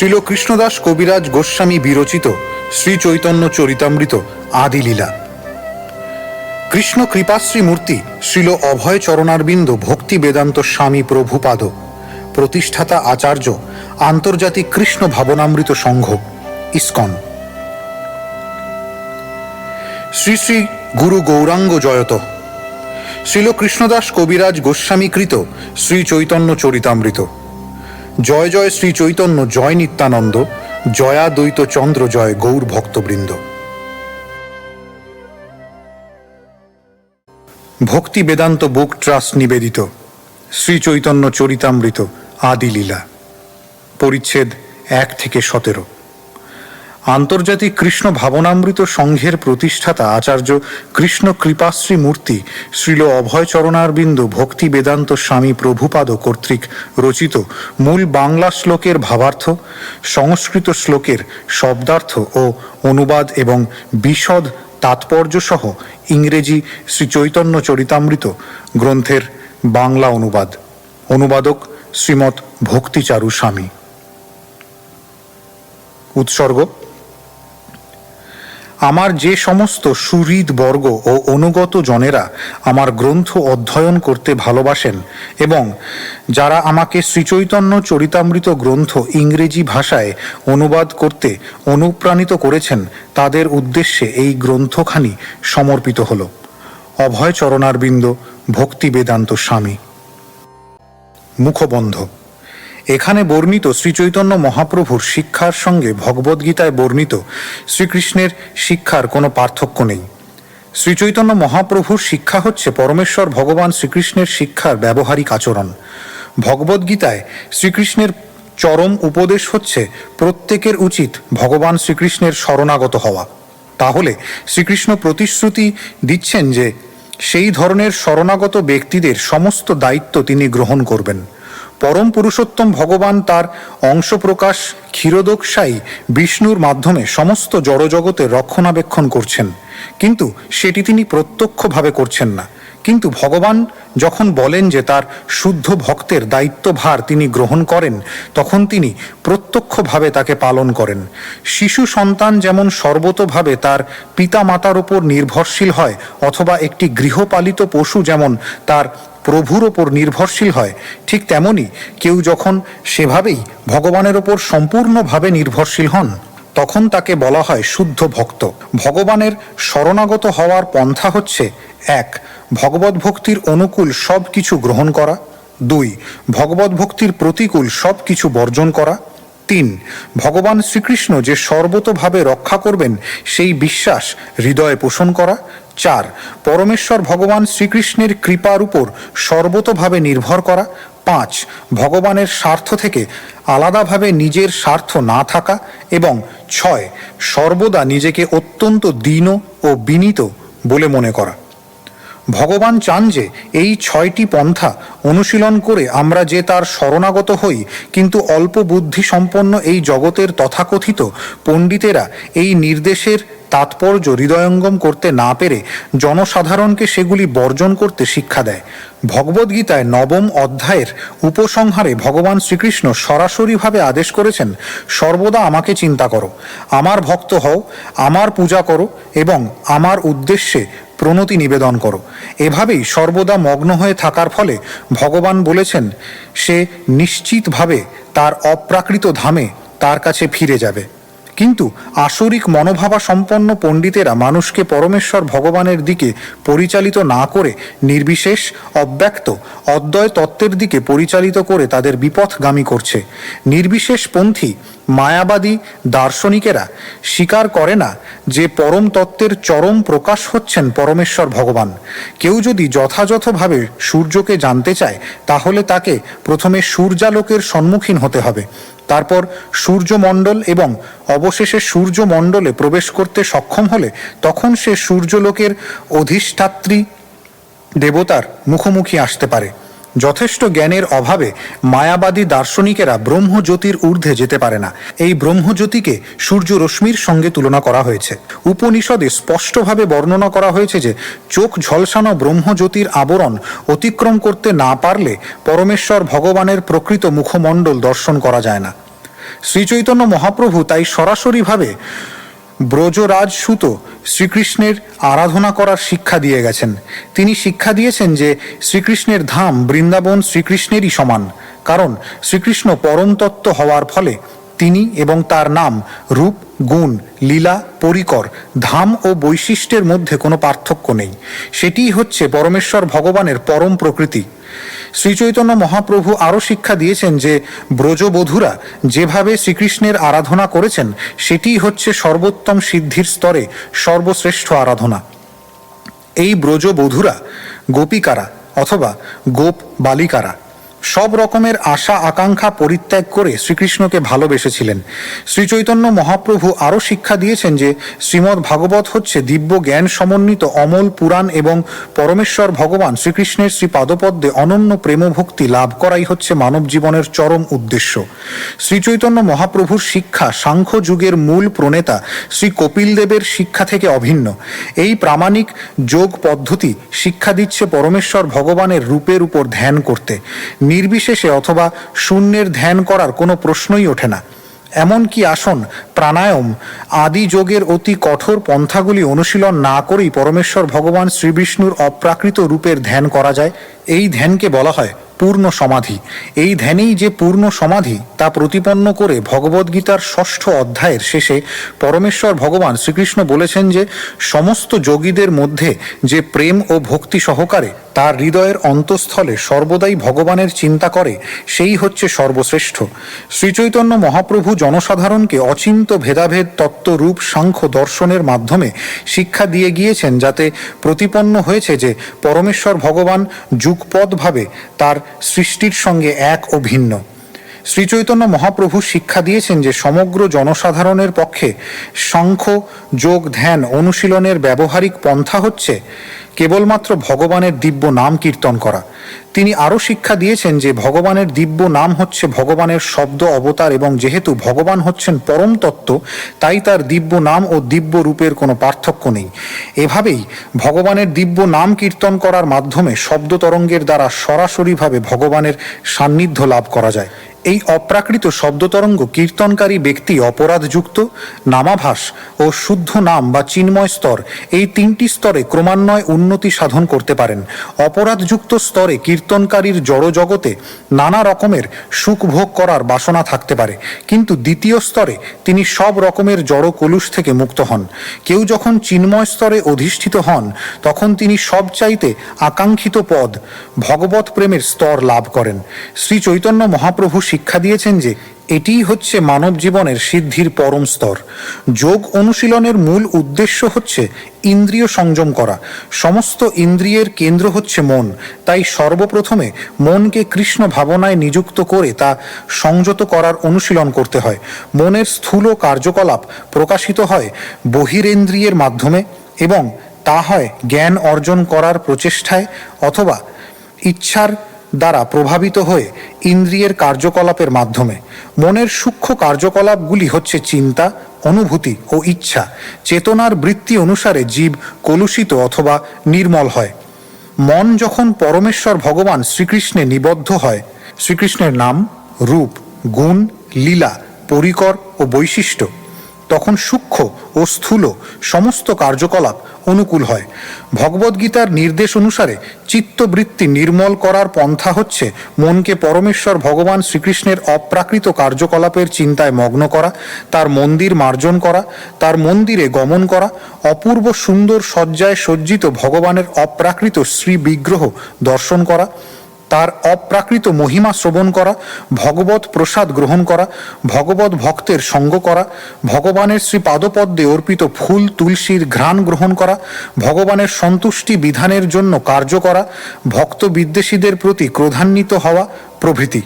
শ্রীল কৃষ্ণদাস কবিরাজ গোস্বামী বিরচিত শ্রী চৈতন্য চরিতামৃত আদিলীলা কৃষ্ণ কৃপাশ্রী মূর্তি শ্রীল অভয় চরণারবিন্দ ভক্তি বেদান্ত স্বামী প্রভুপাদ, প্রতিষ্ঠাতা আচার্য আন্তর্জাতিক কৃষ্ণ ভাবনামৃত সংঘ, ইস্কন। শ্রী শ্রী গুরু গৌরাঙ্গ জয়ত। শ্রীল কৃষ্ণদাস কবিরাজ গোস্বামীকৃত শ্রী চৈতন্য চরিতামৃত। জয় জয় শ্রী চৈতন্য, জয় নিত্যানন্দ, জয়া দ্বৈত চন্দ্র, জয় গৌর ভক্তবৃন্দ। ভক্তি বেদান্ত বুক ট্রাস্ট নিবেদিত, শ্রী চৈতন্য চরিতামৃত আদিলীলা পরিচ্ছেদ এক থেকে সতেরো। আন্তর্জাতিক কৃষ্ণ ভাবনামৃত সংঘের প্রতিষ্ঠাতা আচার্য কৃষ্ণ কৃপাশ্রী মূর্তি শ্রীল অভয়চরণারবিন্দ ভক্তি বেদান্ত স্বামী প্রভুপাদ কর্তৃক রচিত মূল বাংলা শ্লোকের ভাবার্থ, সংস্কৃত শ্লোকের শব্দার্থ ও অনুবাদ এবং বিশদ তাৎপর্য সহ ইংরেজি শ্রী চৈতন্য চরিতামৃত গ্রন্থের বাংলা অনুবাদ। অনুবাদক শ্রীমৎ ভক্তিচারু স্বামী উৎসর্গ আমার যে সমস্ত সুহৃদ বর্গ ও অনুগত জনেরা আমার গ্রন্থ অধ্যয়ন করতে ভালোবাসেন এবং যারা আমাকে শ্রীচৈতন্য চরিতামৃত গ্রন্থ ইংরেজি ভাষায় অনুবাদ করতে অনুপ্রাণিত করেছেন, তাদের উদ্দেশ্যে এই গ্রন্থখানি সমর্পিত হল। অভয় চরণারবিন্দ ভক্তি বেদান্ত স্বামী। মুখবন্ধ। এখানে বর্ণিত শ্রীচৈতন্য মহাপ্রভুর শিক্ষার সঙ্গে ভগবদ্গীতায় বর্ণিত শ্রীকৃষ্ণের শিক্ষার কোনো পার্থক্য নেই। শ্রীচৈতন্য মহাপ্রভুর শিক্ষা হচ্ছে পরমেশ্বর ভগবান শ্রীকৃষ্ণের শিক্ষার ব্যবহারিক আচরণ। ভগবদ্গীতায় শ্রীকৃষ্ণের চরম উপদেশ হচ্ছে প্রত্যেকের উচিত ভগবান শ্রীকৃষ্ণের শরণাগত হওয়া। তাহলে শ্রীকৃষ্ণ প্রতিশ্রুতি দিচ্ছেন যে সেই ধরনের শরণাগত ব্যক্তিদের সমস্ত দায়িত্ব তিনি গ্রহণ করবেন। পরম পুরুষোত্তম ভগবান তার অংশপ্রকাশ ক্ষীরোদকশায়ী বিষ্ণুর মাধ্যমে সমস্ত জড়জগতের রক্ষণাবেক্ষণ করছেন। কিন্তু সেটি তিনি প্রত্যক্ষভাবে করছেন না। কিন্তু ভগবান যখন বলেন যে তার শুদ্ধ ভক্তের দায়িত্বভার তিনি গ্রহণ করেন, তখন তিনি প্রত্যক্ষভাবে তাকে পালন করেন। শিশু সন্তান যেমন সর্বতভাবে তার পিতা মাতার ওপর নির্ভরশীল হয়, অথবা একটি গৃহপালিত পশু যেমন তার প্রভুর ওপর নির্ভরশীল হয়, ঠিক তেমনই কেউ যখন সেভাবেই ভগবানের ওপর সম্পূর্ণভাবে নির্ভরশীল হন, তখন তাকে বলা হয় শুদ্ধ ভক্ত। ভগবানের শরণাগত হওয়ার পন্থা হচ্ছে, এক, ভগবত ভক্তির অনুকূল সব কিছু গ্রহণ করা। দুই, ভগবত ভক্তির প্রতিকূল সব কিছু বর্জন করা। তিন, ভগবান শ্রীকৃষ্ণ যে সর্বতভাবে রক্ষা করবেন, সেই বিশ্বাস হৃদয়ে পোষণ করা। চার, পরমেশ্বর ভগবান শ্রীকৃষ্ণের কৃপার উপর সর্বতভাবে নির্ভর করা। পাঁচ, ভগবানের স্বার্থ থেকে আলাদাভাবে নিজের স্বার্থ না থাকা। এবং ছয়, সর্বদা নিজেকে অত্যন্ত দীন ও বিনীত বলে মনে করা। ভগবান চান যে এই ছয়টি পন্থা অনুশীলন করে আমরা যে তার শরণাগত হই, কিন্তু অল্প বুদ্ধি সম্পন্ন এই জগতের তথাকথিত পণ্ডিতেরা এই নির্দেশের তাৎপর্য হৃদয়ঙ্গম করতে না পেরে জনসাধারণকে সেগুলি বর্জন করতে শিক্ষা দেয়। ভগবদ্গীতায় নবম অধ্যায়ের উপসংহারে ভগবান শ্রীকৃষ্ণ সরাসরিভাবে আদেশ করেছেন, সর্বদা আমাকে চিন্তা করো। আমার ভক্ত হও, আমার পূজা করো এবং আমার উদ্দেশ্যে প্রণতি নিবেদন করো। এভাবেই সর্বদা মগ্ন হয়ে থাকার ফলে ভগবান বলেছেন, সে নিশ্চিতভাবে তার অপ্রাকৃত ধামে তার কাছে ফিরে যাবে। কিন্তু আসরিক মনোভাবা সম্পন্ন পণ্ডিতেরা মানুষকে পরমেশ্বর ভগবানের দিকে পরিচালিত না করে নির্বিশেষ, অব্যক্ত, অদ্বয় তত্ত্বের দিকে পরিচালিত করে তাদের বিপথগামী করছে। নির্বিশেষ পন্থী, মায়াবাদী দার্শনিকেরা স্বীকার করে না যে পরম তত্ত্বের চরম প্রকাশ হচ্ছেন পরমেশ্বর ভগবান। কেউ যদি যথাযথভাবে সূর্যকে জানতে চায়, তাহলে তাকে প্রথমে সূর্যালোকের সম্মুখীন হতে হবে। তারপর সূর্যমণ্ডল এবং অবশেষে সূর্যমণ্ডলে প্রবেশ করতে সক্ষম হলে তখন সে সূর্যলোকের অধিষ্ঠাত্রী দেবতার মুখোমুখি আসতে পারে। যথেষ্ট জ্ঞানের অভাবে মায়াবাদী দার্শনিকেরা ব্রহ্মজ্যোতির ঊর্ধ্বে যেতে পারে না। এই ব্রহ্মজ্যোতিকে সূর্য রশ্মির সঙ্গে তুলনা করা হয়েছে। উপনিষদে স্পষ্টভাবে বর্ণনা করা হয়েছে যে, চোখ ঝলসানো ব্রহ্মজ্যোতির আবরণ অতিক্রম করতে না পারলে পরমেশ্বর ভগবানের প্রকৃত মুখমণ্ডল দর্শন করা যায় না। শ্রীচৈতন্য মহাপ্রভু তাই সরাসরিভাবে ব্রজরাজ সুত শ্রীকৃষ্ণের আরাধনা করার শিক্ষা দিয়ে গেছেন। তিনি শিক্ষা দিয়েছেন যে শ্রীকৃষ্ণের ধাম বৃন্দাবন শ্রীকৃষ্ণেরই সমান। কারণ শ্রীকৃষ্ণ পরমতত্ত্ব হওয়ার ফলে তিনি এবং তার নাম রূপ, গুণ, লীলা, পরিকর, ধাম ও বৈশিষ্ট্যের মধ্যে কোনো পার্থক্য নেই। সেটিই হচ্ছে পরমেশ্বর ভগবানের পরম প্রকৃতি। শ্রীচৈতন্য মহাপ্রভু আরও শিক্ষা দিয়েছেন যে ব্রজবধূরা যেভাবে শ্রীকৃষ্ণের আরাধনা করেছেন, সেটিই হচ্ছে সর্বোত্তম সিদ্ধির স্তরে সর্বশ্রেষ্ঠ আরাধনা। এই ব্রজবধূরা গোপিকারা অথবা গোপ বালিকারা সব রকমের আশা, আকাঙ্ক্ষা পরিত্যাগ করে শ্রীকৃষ্ণকে ভালোবেসেছিলেন। শ্রীচৈতন্য মহাপ্রভু আরও শিক্ষা দিয়েছেন যে, শ্রীমদ্ ভাগবত হচ্ছে দিব্য জ্ঞান সমন্বিত অমল পুরাণ এবং পরমেশ্বর ভগবান শ্রীকৃষ্ণের শ্রী পাদপদ্মে অনন্য প্রেমভক্তি লাভ করাই হচ্ছে মানব জীবনের চরম উদ্দেশ্য। শ্রীচৈতন্য মহাপ্রভুর শিক্ষা সাংখ্য যুগের মূল প্রণেতা শ্রী কপিল দেবের শিক্ষা থেকে অভিন্ন। এই প্রামাণিক যোগ পদ্ধতি শিক্ষা দিচ্ছে পরমেশ্বর ভগবানের রূপের উপর ধ্যান করতে। নির্বিশেষে অথবা শূন্যের ধ্যান করার কোনো প্রশ্নই ওঠে না। এমনকি আসন, প্রাণায়াম আদি যোগের অতি কঠোর পন্থাগুলি অনুশীলন না করেই পরমেশ্বর ভগবান শ্রীবিষ্ণুর অপ্রাকৃত রূপের ধ্যান করা যায়। এই ধ্যানকে বলা হয় পূর্ণ সমাধি। এই ধ্যানেই যে পূর্ণ সমাধি, তা প্রতিপন্ন করে ভগবদ্গীতার ষষ্ঠ অধ্যায়ের শেষে পরমেশ্বর ভগবান শ্রীকৃষ্ণ বলেছেন যে, সমস্ত যোগীদের মধ্যে যে প্রেম ও ভক্তি সহকারে তার হৃদয়ের অন্তঃস্থলে সর্বদাই ভগবানের চিন্তা করে, সেই হচ্ছে সর্বশ্রেষ্ঠ। শ্রীচৈতন্য মহাপ্রভু জনসাধারণকে অচিন্ত ভেদাভেদ তত্ত্বরূপ সাংখ্য দর্শনের মাধ্যমে শিক্ষা দিয়ে গিয়েছেন যাতে প্রতিপন্ন হয়েছে যে, পরমেশ্বর ভগবান যুগপদভাবে তার সৃষ্টির সঙ্গে এক ও ভিন্ন। শ্রীচৈতন্য মহাপ্রভু শিক্ষা দিয়েছেন যে সমগ্র জনসাধারণের পক্ষে সাংখ্য যোগ, ধ্যান, অনুশীলনের ব্যবহারিক পন্থা হচ্ছে কেবলমাত্র ভগবানের দিব্য নাম কীর্তন করা। তিনি আরও শিক্ষা দিয়েছেন যে ভগবানের দিব্য নাম হচ্ছে ভগবানের শব্দ, অবতার এবং যেহেতু ভগবান হচ্ছেন পরম তত্ত্ব, তাই তার দিব্য নাম ও দিব্য রূপের কোনো পার্থক্য নেই। এভাবেই ভগবানের দিব্য নাম কীর্তন করার মাধ্যমে শব্দ তরঙ্গের দ্বারা সরাসরিভাবে ভগবানের সান্নিধ্য লাভ করা যায়। এই অপ্রাকৃত শব্দতরঙ্গ কীর্তনকারী ব্যক্তি অপরাধযুক্ত, নামাভাস ও শুদ্ধ নাম বা চিন্ময় স্তর এই তিনটি স্তরে ক্রমান্বয়ে উন্নতি সাধন করতে পারেন। অপরাধযুক্ত স্তরে কীর্তনকারীর জড় জগতে নানা রকমের সুখ ভোগ করার বাসনা থাকতে পারে। কিন্তু দ্বিতীয় স্তরে তিনি সব রকমের জড় কলুষ থেকে মুক্ত হন। কেউ যখন চিন্ময় স্তরে অধিষ্ঠিত হন, তখন তিনি সবচাইতে আকাঙ্ক্ষিত পদ ভগবত প্রেমের স্তর লাভ করেন। শ্রী চৈতন্য মহাপ্রভু শিক্ষা দিয়েছেন যে এটিই হচ্ছে মানব জীবনের সিদ্ধির পরম স্তর। যোগ অনুশীলনের মূল উদ্দেশ্য হচ্ছে ইন্দ্রিয় সংযম করা। সমস্ত ইন্দ্রিয়ের কেন্দ্র হচ্ছে মন। তাই সর্বপ্রথমে মনকে কৃষ্ণ ভাবনায় নিযুক্ত করে তা সংযত করার অনুশীলন করতে হয়। মনের স্থূল কার্যকলাপ প্রকাশিত হয় বহিরেন্দ্রিয়ের মাধ্যমে এবং তা হয় জ্ঞান অর্জন করার প্রচেষ্টায় অথবা ইচ্ছার দ্বারা প্রভাবিত হয়ে ইন্দ্রিয়ের কার্যকলাপের মাধ্যমে। মনের সূক্ষ্ম কার্যকলাপগুলি হচ্ছে চিন্তা, অনুভূতি ও ইচ্ছা। চেতনার বৃত্তি অনুসারে জীব কলুষিত অথবা নির্মল হয়। মন যখন পরমেশ্বর ভগবান শ্রীকৃষ্ণে নিবদ্ধ হয়, শ্রীকৃষ্ণের নাম, রূপ, গুণ, লীলা, পরিকর ও বৈশিষ্ট্য। তখন সূক্ষ্ম ও স্থূল সমস্ত কার্যকলাপ অনুকূল হয়। ভগবদ্গীতার নির্দেশ অনুসারে চিত্তবৃত্তি নির্মল করার পন্থা হচ্ছে মনকে পরমেশ্বর ভগবান শ্রীকৃষ্ণের অপ্রাকৃত কার্যকলাপের চিন্তায় মগ্ন করা, তার মন্দির মার্জন করা, তার মন্দিরে গমন করা, অপূর্ব সুন্দর সজ্জায় সজ্জিত ভগবানের অপ্রাকৃত শ্রী বিগ্রহ দর্শন করা তার অপ্রাকৃত মহিমা শ্রবণ করা, ভগবত প্রসাদ গ্রহণ করা, ভগবত ভক্তের সঙ্গ করা, ভগবানের শ্রী পাদপদ্মে অর্পিত ফুল, তুলসীর ঘ্রাণ গ্রহণ করা, ভগবানের সন্তুষ্টি বিধানের জন্য কার্য করা, ভক্ত বিদ্বেষীদের প্রতি ক্রোধান্বিত হওয়া প্রভৃতি।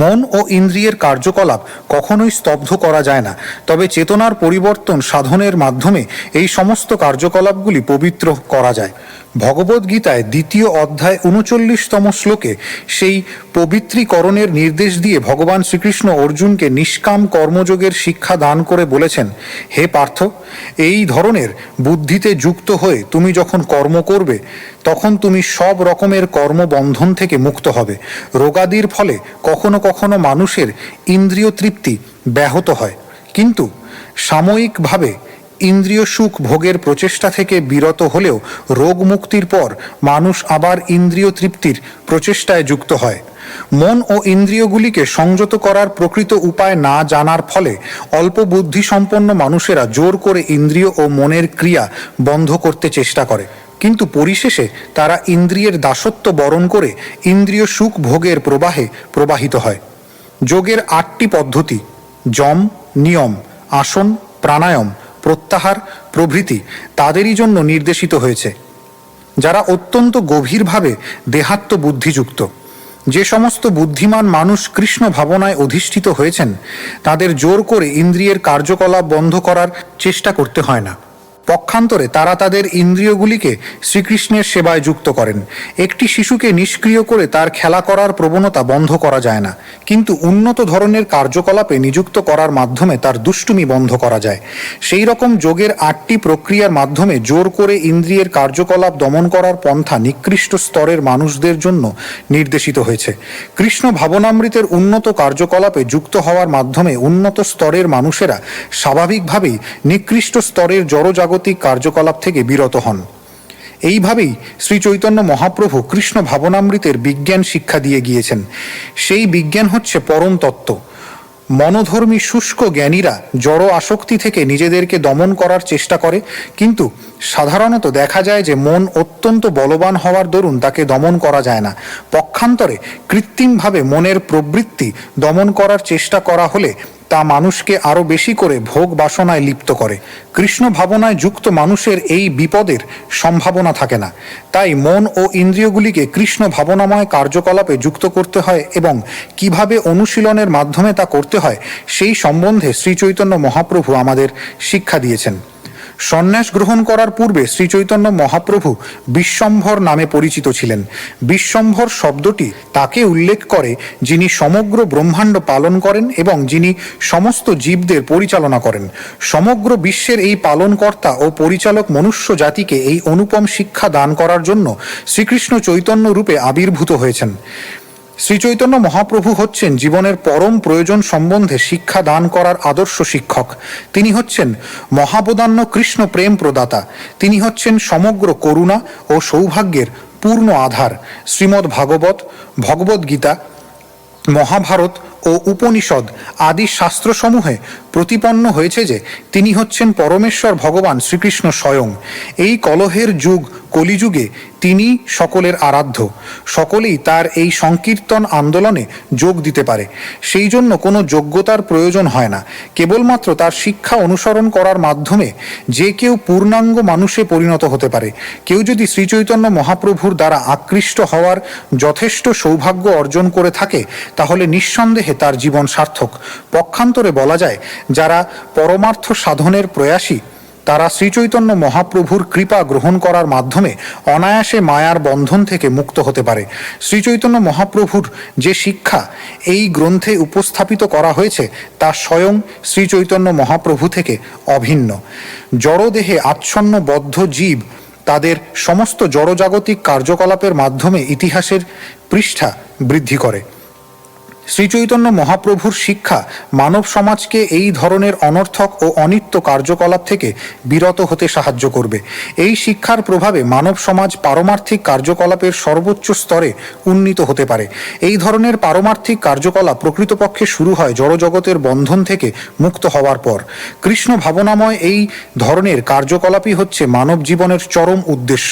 মন ও ইন্দ্রিয়ের কার্যকলাপ কখনোই স্তব্ধ করা যায় না, তবে চেতনার পরিবর্তন সাধনের মাধ্যমে এই সমস্ত কার্যকলাপগুলি পবিত্র করা যায়। ভগবদ্গীতায় দ্বিতীয় অধ্যায় উনচল্লিশতম শ্লোকে সেই পবিত্রীকরণের নির্দেশ দিয়ে ভগবান শ্রীকৃষ্ণ অর্জুনকে নিষ্কাম কর্মযোগের শিক্ষা দান করে বলেছেন, হে পার্থ, এই ধরনের বুদ্ধিতে যুক্ত হয়ে তুমি যখন কর্ম করবে, তখন তুমি সব রকমের কর্মবন্ধন থেকে মুক্ত হবে। রোগাদির ফলে কখনো কখনো মানুষের ইন্দ্রিয় তৃপ্তি ব্যাহত হয়। কিন্তু সাময়িকভাবে ইন্দ্রিয় সুখ ভোগের প্রচেষ্টা থেকে বিরত হলেও রোগ মুক্তির পর মানুষ আবার ইন্দ্রিয় তৃপ্তির প্রচেষ্টায় যুক্ত হয়। মন ও ইন্দ্রিয়গুলিকে সংযত করার প্রকৃত উপায় না জানার ফলে অল্প বুদ্ধি সম্পন্ন মানুষেরা জোর করে ইন্দ্রিয় ও মনের ক্রিয়া বন্ধ করতে চেষ্টা করে। কিন্তু পরিশেষে তারা ইন্দ্রিয়ের দাসত্ব বরণ করে ইন্দ্রিয় সুখ ভোগের প্রবাহে প্রবাহিত হয়। যোগের আটটি পদ্ধতি যম, নিয়ম, আসন, প্রাণায়াম প্রত্যাহার প্রভৃতি তাদেরই জন্য নির্দেশিত হয়েছে, যারা অত্যন্ত গভীরভাবে দেহাত্ম বুদ্ধিযুক্ত। যে সমস্ত বুদ্ধিমান মানুষ কৃষ্ণ ভাবনায় অধিষ্ঠিত হয়েছেন, তাদের জোর করে ইন্দ্রিয়ের কার্যকলাপ বন্ধ করার চেষ্টা করতে হয় না। পক্ষান্তরে তারা তাদের ইন্দ্রিয়গুলিকে শ্রীকৃষ্ণের সেবায় যুক্ত করেন। একটি শিশুকে নিষ্ক্রিয় করে তার খেলা করার প্রবণতা বন্ধ করা যায় না, কিন্তু উন্নত ধরনের কার্যকলাপে নিযুক্ত করার মাধ্যমে তার দুষ্টুমি বন্ধ করা যায়। সেই রকম যোগের আটটি প্রক্রিয়ার মাধ্যমে জোর করে ইন্দ্রিয়ের কার্যকলাপ দমন করার পন্থা নিকৃষ্ট স্তরের মানুষদের জন্য নির্দেশিত হয়েছে। কৃষ্ণ ভাবনামৃতের উন্নত কার্যকলাপে যুক্ত হওয়ার মাধ্যমে উন্নত স্তরের মানুষেরা স্বাভাবিকভাবেই নিকৃষ্ট স্তরের জড়জাগতিক কার্যকলাপ থেকে বিরত হন। এইভাবেই শ্রী চৈতন্য মহাপ্রভু কৃষ্ণ ভাবনামৃতের বিজ্ঞান শিক্ষা দিয়ে গিয়েছেন। সেই বিজ্ঞান হচ্ছে পরম তত্ত্ব। মনোধর্মী শুষ্ক জ্ঞানীরা জড় আসক্তি থেকে নিজেদেরকে দমন করার চেষ্টা করে, কিন্তু সাধারণত দেখা যায় যে মন অত্যন্ত বলবান হওয়ার দরুন তাকে দমন করা যায় না। পক্ষান্তরে কৃত্রিমভাবে মনের প্রবৃত্তি দমন করার চেষ্টা করা হলে তা মানুষকে আরও বেশি করে ভোগ বাসনায় লিপ্ত করে। কৃষ্ণ ভাবনায় যুক্ত মানুষের এই বিপদের সম্ভাবনা থাকে না। তাই মন ও ইন্দ্রিয়গুলিকে কৃষ্ণ ভাবনাময় কার্যকলাপে যুক্ত করতে হয় এবং কীভাবে অনুশীলনের মাধ্যমে তা করতে হয়, সেই সম্বন্ধে শ্রীচৈতন্য মহাপ্রভু আমাদের শিক্ষা দিয়েছেন। সন্ন্যাস গ্রহণ করার পূর্বে শ্রী চৈতন্য মহাপ্রভু বিশ্বম্ভর নামে পরিচিত ছিলেন। বিশ্বম্ভর শব্দটি তাকে উল্লেখ করে যিনি সমগ্র ব্রহ্মাণ্ড পালন করেন এবং যিনি সমস্ত জীবদের পরিচালনা করেন। সমগ্র বিশ্বের এই পালনকর্তা ও পরিচালক মনুষ্য জাতিকে এই অনুপম শিক্ষা দান করার জন্য শ্রীকৃষ্ণ চৈতন্য রূপে আবির্ভূত হয়েছেন। শ্রী চৈতন্য মহাপ্রভু হচ্ছেন জীবনের পরম প্রয়োজন সম্বন্ধে শিক্ষা দান করার আদর্শ শিক্ষক। তিনি হচ্ছেন মহাবদান্য কৃষ্ণ প্রেম প্রদাতা। তিনি হচ্ছেন সমগ্র করুণা ও সৌভাগ্যের পূর্ণ আধার। শ্রীমদ্ ভাগবত, ভগবদ্গীতা, মহাভারত ও উপনিষদ আদি শাস্ত্রসমূহে প্রতিপন্ন হয়েছে যে তিনি হচ্ছেন পরমেশ্বর ভগবান শ্রীকৃষ্ণ স্বয়ং। এই কলহের যুগ, কলিযুগে তিনি সকলের আরাধ্য। সকলেই তার এই সংকীর্তন আন্দোলনে যোগ দিতে পারে। সেই জন্য কোনো যোগ্যতার প্রয়োজন হয় না। কেবলমাত্র তার শিক্ষা অনুসরণ করার মাধ্যমে যে কেউ পূর্ণাঙ্গ মানুষে পরিণত হতে পারে। কেউ যদি শ্রীচৈতন্য মহাপ্রভুর দ্বারা আকৃষ্ট হওয়ার যথেষ্ট সৌভাগ্য অর্জন করে থাকে, তাহলে নিঃসন্দেহে তার জীবন সার্থক। পক্ষান্তরে বলা যায় যারা পরমার্থ সাধনের প্রয়াসী, তারা শ্রীচৈতন্য মহাপ্রভুর কৃপা গ্রহণ করার মাধ্যমে অনায়াসে মায়ার বন্ধন থেকে মুক্ত হতে পারে। শ্রীচৈতন্য মহাপ্রভুর যে শিক্ষা এই গ্রন্থে উপস্থাপিত করা হয়েছে, তা স্বয়ং শ্রীচৈতন্য মহাপ্রভু থেকে অভিন্ন। জড়দেহে আচ্ছন্ন বদ্ধ জীব তাদের সমস্ত জড়জাগতিক কার্যকলাপের মাধ্যমে ইতিহাসের পৃষ্ঠা বৃদ্ধি করে। শ্রীচৈতন্য মহাপ্রভুর শিক্ষা মানব সমাজকে এই ধরনের অনর্থক ও অনিত্য কার্যকলাপ থেকে বিরত হতে সাহায্য করবে। এই শিক্ষার প্রভাবে মানব সমাজ পারমার্থিক কার্যকলাপের সর্বোচ্চ স্তরে উন্নীত হতে পারে। এই ধরনের পারমার্থিক কার্যকলাপ প্রকৃতপক্ষে শুরু হয় জড়জগতের বন্ধন থেকে মুক্ত হওয়ার পর। কৃষ্ণ ভাবনাময় এই ধরনের কার্যকলাপই হচ্ছে মানব জীবনের চরম উদ্দেশ্য।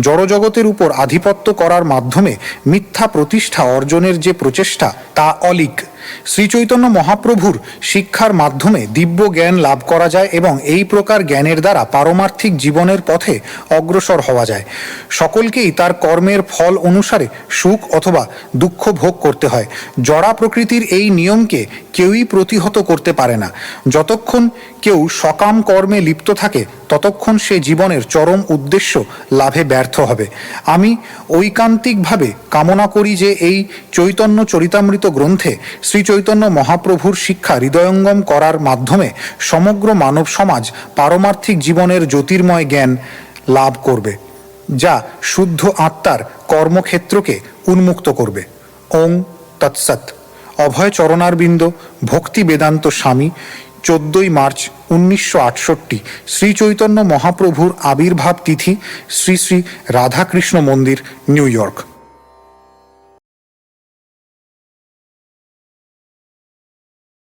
জড়জগতের উপর আধিপত্য করার মাধ্যমে মিথ্যা প্রতিষ্ঠা অর্জনের যে প্রচেষ্টা, তা অলিক। শ্রী চৈতন্য মহাপ্রভুর শিক্ষার মাধ্যমে দিব্য জ্ঞান লাভ করা যায় এবং এই প্রকার জ্ঞানের দ্বারা পারমার্থিক জীবনের পথে অগ্রসর হওয়া যায়। সকলকেই তার কর্মের ফল অনুসারে সুখ অথবা দুঃখ ভোগ করতে হয়। জড়া প্রকৃতির এই নিয়মকে কেউই প্রতিহত করতে পারে না। যতক্ষণ কেউ সকাম কর্মে লিপ্ত থাকে, ততক্ষণ সে জীবনের চরম উদ্দেশ্য লাভে ব্যর্থ হবে। আমি ঐকান্তিকভাবে কামনা করি যে এই চৈতন্য চরিতামৃত গ্রন্থে শ্রী চৈতন্য মহাপ্রভুর শিক্ষা হৃদয়ঙ্গম করার মাধ্যমে সমগ্র মানব সমাজ পারমার্থিক জীবনের জ্যোতির্ময় জ্ঞান লাভ করবে, যা শুদ্ধ আত্মার কর্মক্ষেত্রকে উন্মুক্ত করবে। ওং তৎসৎ। অভয় চরণারবিন্দ, ভক্তি বেদান্ত স্বামী, চোদ্দই মার্চ উনিশশো আটষট্টি শ্রী চৈতন্য মহাপ্রভুর আবির্ভাব তিথি শ্রী শ্রী রাধাকৃষ্ণ মন্দির, নিউ ইয়র্ক।